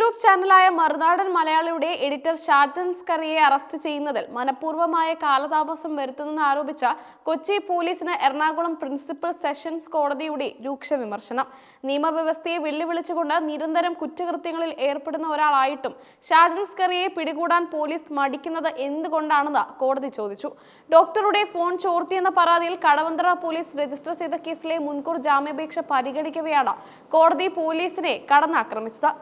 YouTube ചാനലായ മറുനാടൻ മലയാളിയുടെ editor Shajan സ്കറിയെ arrest ചെയ്യുന്നതിൽ മനഃപൂർവമായ കാലതാമസം വരുത്തുന്നെന്ന് ആരോപിച്ച കൊച്ചി പോലീസിന് എറണാകുളം പ്രിൻസിപ്പൽ സെഷൻസ് കോടതിയുടെ രൂക്ഷ വിമർശനം. നിയമവ്യവസ്ഥയെ വെല്ലുവിളിച്ചുകൊണ്ട് നിരന്തരം കുറ്റകൃത്യങ്ങളിൽ ഏർപ്പെടുന്ന ഒരാളായിട്ടും ഷാജൻ സ്കറിയെ പിടികൂടാൻ പോലീസ് മടിക്കുന്നത് എന്തുകൊണ്ടാണെന്ന് കോടതി ചോദിച്ചു. ഡോക്ടറുടെ ഫോൺ ചോർത്തിയെന്ന പരാതിയിൽ കടവന്തറ പോലീസ് രജിസ്റ്റർ ചെയ്ത കേസിലെ മുൻകൂർ ജാമ്യാപേക്ഷ പരിഗണിക്കവെയാണ് കോടതി പോലീസിനെ കടന്നാക്രമിച്ചത്.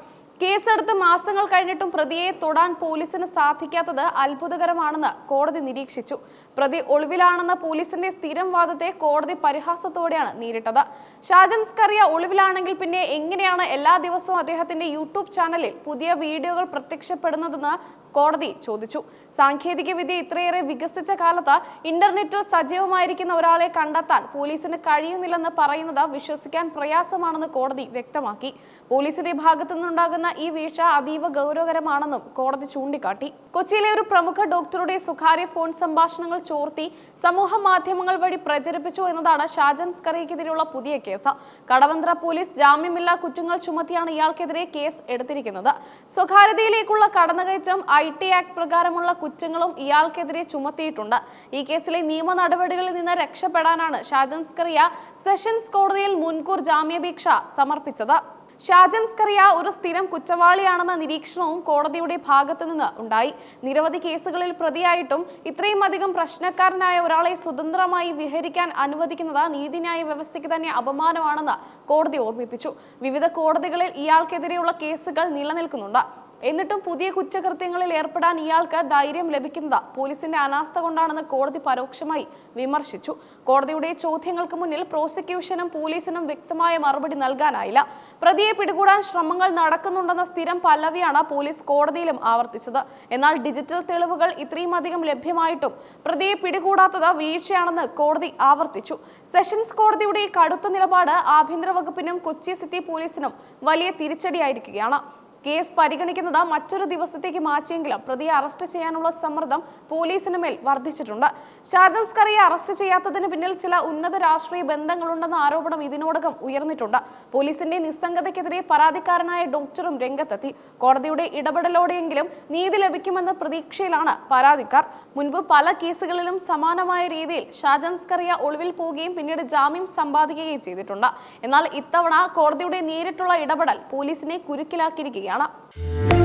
കേസെടുത്ത് മാസങ്ങൾ കഴിഞ്ഞിട്ടും പ്രതിയെ തൊടാൻ പോലീസിന് സാധിക്കാത്തത് അത്ഭുതകരമാണെന്ന് കോടതി നിരീക്ഷിച്ചു. പ്രതി ഒളിവിലാണെന്ന പോലീസിന്റെ സ്ഥിരം വാദത്തെ കോടതി പരിഹാസത്തോടെയാണ് നേരിട്ടത്. ഷാജൻ സ്കറിയ ഒളിവിലാണെങ്കിൽ പിന്നെ എങ്ങനെയാണ് എല്ലാ ദിവസവും അദ്ദേഹത്തിന്റെ യൂട്യൂബ് ചാനലിൽ പുതിയ വീഡിയോകൾ പ്രത്യക്ഷപ്പെടുന്നതെന്ന് കോടതി ചോദിച്ചു. സാങ്കേതിക വിദ്യ ഇത്രയേറെ വികസിച്ച കാലത്ത് ഇന്റർനെറ്റിൽ സജീവമായിരിക്കുന്ന ഒരാളെ കണ്ടെത്താൻ പോലീസിന് കഴിയുന്നില്ലെന്ന് പറയുന്നത് വിശ്വസിക്കാൻ പ്രയാസമാണെന്ന് കോടതി വ്യക്തമാക്കി. പോലീസിന്റെ ഭാഗത്തു നിന്നുണ്ടാകുന്ന ഈ വീഴ്ച അതീവ ഗൗരവകരമാണെന്നും കോടതി ചൂണ്ടിക്കാട്ടി. കൊച്ചിയിലെ ഒരു പ്രമുഖ ഡോക്ടറുടെ സ്വകാര്യ ഫോൺ സംഭാഷണങ്ങൾ ചോർത്തി സമൂഹ മാധ്യമങ്ങൾ വഴി പ്രചരിപ്പിച്ചു എന്നതാണ് ഷാജൻ സ്കറിക്കെതിരെയുള്ള പുതിയ കേസ്. കടവന്ത്ര പോലീസ് ജാമ്യമില്ലാ കുറ്റങ്ങൾ ചുമത്തിയാണ് ഇയാൾക്കെതിരെ കേസ് എടുത്തിരിക്കുന്നത്. സ്വകാര്യതയിലേക്കുള്ള കടന്നുകയറ്റം ഐ ടി ആക്ട് പ്രകാരമുള്ള കുറ്റങ്ങളും ഇയാൾക്കെതിരെ ചുമത്തിയിട്ടുണ്ട്. ഈ കേസിലെ നിയമ നടപടികളിൽ നിന്ന് രക്ഷപ്പെടാനാണ് ഷാജൻ സ്കറിയ സെഷൻസ് കോടതിയിൽ മുൻകൂർ ജാമ്യാപേക്ഷ സമർപ്പിച്ചത്. ഷാജൻ സ്കറിയ ഒരു സ്ഥിരം കുറ്റവാളിയാണെന്ന നിരീക്ഷണവും കോടതിയുടെ ഭാഗത്തു നിന്ന് ഉണ്ടായി. നിരവധി കേസുകളിൽ പ്രതിയായിട്ടും ഇത്രയും അധികം പ്രശ്നക്കാരനായ ഒരാളെ സ്വതന്ത്രമായി വിഹരിക്കാൻ അനുവദിക്കുന്നത് നീതിന്യായ വ്യവസ്ഥയ്ക്ക് തന്നെ അപമാനമാണെന്ന് കോടതി ഓർമ്മിപ്പിച്ചു. വിവിധ കോടതികളിൽ ഇയാൾക്കെതിരെയുള്ള കേസുകൾ നിലനിൽക്കുന്നുണ്ട്. എന്നിട്ടും പുതിയ കുറ്റകൃത്യങ്ങളിൽ ഏർപ്പെടാൻ ഇയാൾക്ക് ധൈര്യം ലഭിക്കുന്നത് പോലീസിന്റെ അനാസ്ഥ കൊണ്ടാണെന്ന് കോടതി പരോക്ഷമായി വിമർശിച്ചു. കോടതിയുടെ ചോദ്യങ്ങൾക്ക് മുന്നിൽ പ്രോസിക്യൂഷനും പോലീസിനും വ്യക്തമായ മറുപടി നൽകാനായില്ല. പ്രതിയെ പിടികൂടാൻ ശ്രമങ്ങൾ നടക്കുന്നുണ്ടെന്ന സ്ഥിരം പല്ലവിയാണ് പോലീസ് കോടതിയിലും ആവർത്തിച്ചത്. എന്നാൽ ഡിജിറ്റൽ തെളിവുകൾ ഇത്രയും അധികം ലഭ്യമായിട്ടും പ്രതിയെ പിടികൂടാത്തത് വീഴ്ചയാണെന്ന് കോടതി ആവർത്തിച്ചു. സെഷൻസ് കോടതിയുടെ ഈ കടുത്ത നിലപാട് ആഭ്യന്തര വകുപ്പിനും കൊച്ചി സിറ്റി പോലീസിനും വലിയ തിരിച്ചടിയായിരിക്കുകയാണ്. കേസ് പരിഗണിക്കുന്നത് മറ്റൊരു ദിവസത്തേക്ക് മാറ്റിയെങ്കിലും പ്രതിയെ അറസ്റ്റ് ചെയ്യാനുള്ള സമ്മർദ്ദം പോലീസിന് മേൽ വർദ്ധിച്ചിട്ടുണ്ട്. ഷാജൻസ്കറിയെ അറസ്റ്റ് ചെയ്യാത്തതിന് പിന്നിൽ ചില ഉന്നത രാഷ്ട്രീയ ബന്ധങ്ങളുണ്ടെന്ന ആരോപണം ഇതിനോടകം ഉയർന്നിട്ടുണ്ട്. പോലീസിന്റെ നിസ്സംഗതയ്ക്കെതിരെ പരാതിക്കാരനായ ഡോക്ടറും രംഗത്തെത്തി. കോടതിയുടെ ഇടപെടലോടെയെങ്കിലും നീതി ലഭിക്കുമെന്ന പ്രതീക്ഷയിലാണ് പരാതിക്കാർ. മുൻപ് പല കേസുകളിലും സമാനമായ രീതിയിൽ ഷാജംസ്കറിയ ഒളിവിൽ പോവുകയും പിന്നീട് ജാമ്യം സമ്പാദിക്കുകയും ചെയ്തിട്ടുണ്ട്. എന്നാൽ ഇത്തവണ കോടതിയുടെ നേരിട്ടുള്ള ഇടപെടൽ പോലീസിനെ 别了。